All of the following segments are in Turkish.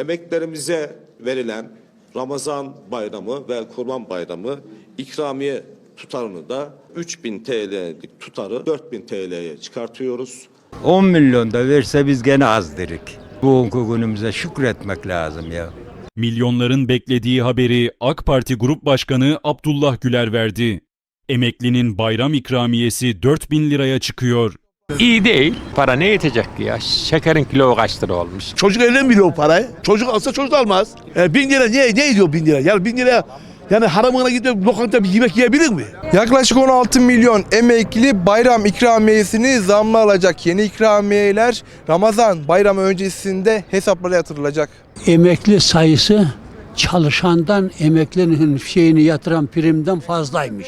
emeklerimize verilen Ramazan bayramı ve Kurban bayramı ikramiye tutarını da 3000 TL'lik tutarı 4000 TL'ye çıkartıyoruz. 10 milyon da verse biz gene az derik. Bugünkü günümüze şükretmek lazım ya. Milyonların beklediği haberi AK Parti Grup Başkanı Abdullah Güler verdi. Emeklinin bayram ikramiyesi 4000 liraya çıkıyor. İyi değil. Para ne yetecek ki ya? Şekerin kilo kaç lira olmuş? Çocuk evlenmiyor o parayı. Çocuk alsa çocuk almaz. E, bin lira ne, ne ediyor bin lira? Yani bin lira yani haramına gidip lokanta bir yemek yiyebilir mi? Yaklaşık 16 milyon emekli bayram ikramiyesini zamlı alacak. Yeni ikramiyeler Ramazan bayramı öncesinde hesaplara yatırılacak. emekli sayısı çalışandan emeklinin şeyini yatıran primden fazlaymış.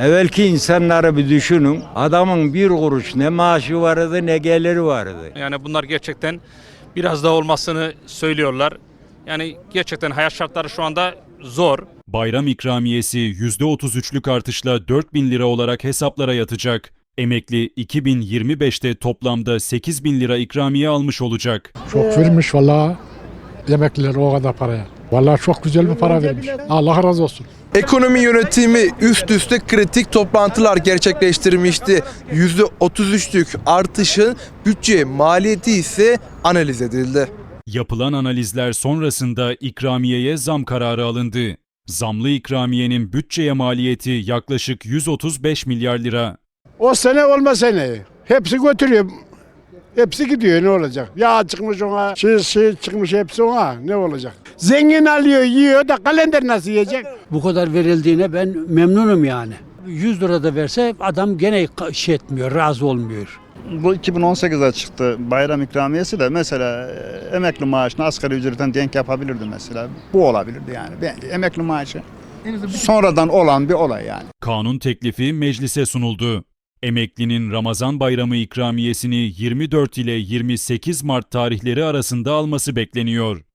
Evvelki insanları bir düşünün. Adamın bir kuruş ne maaşı vardı ne geliri vardı. Yani bunlar gerçekten biraz daha olmasını söylüyorlar. Yani gerçekten hayat şartları şu anda zor. Bayram ikramiyesi %33'lük artışla 4000 lira olarak hesaplara yatacak. Emekli 2025'te toplamda 8000 lira ikramiye almış olacak. Çok vermiş valla emekliler o kadar paraya. Valla çok güzel bir para vermiş. Allah razı olsun. Ekonomi yönetimi üst üste kritik toplantılar gerçekleştirmişti. %33'lük artışın bütçe maliyeti ise analiz edildi. Yapılan analizler sonrasında ikramiyeye zam kararı alındı. Zamlı ikramiyenin bütçeye maliyeti yaklaşık 135 milyar lira. O sene olma sene. Hepsi götürüyor. Hepsi gidiyor ne olacak? Ya çıkmış ona, şey, şey çıkmış hepsi ona ne olacak? Zengin alıyor yiyor da kalender nasıl yiyecek? Bu kadar verildiğine ben memnunum yani. 100 lira da verse adam gene şey etmiyor, razı olmuyor. Bu 2018'de çıktı bayram ikramiyesi de mesela e, emekli maaşını asgari ücretten denk yapabilirdi mesela. Bu olabilirdi yani. Bence emekli maaşı sonradan olan bir olay yani. Kanun teklifi meclise sunuldu. Emeklinin Ramazan bayramı ikramiyesini 24 ile 28 Mart tarihleri arasında alması bekleniyor.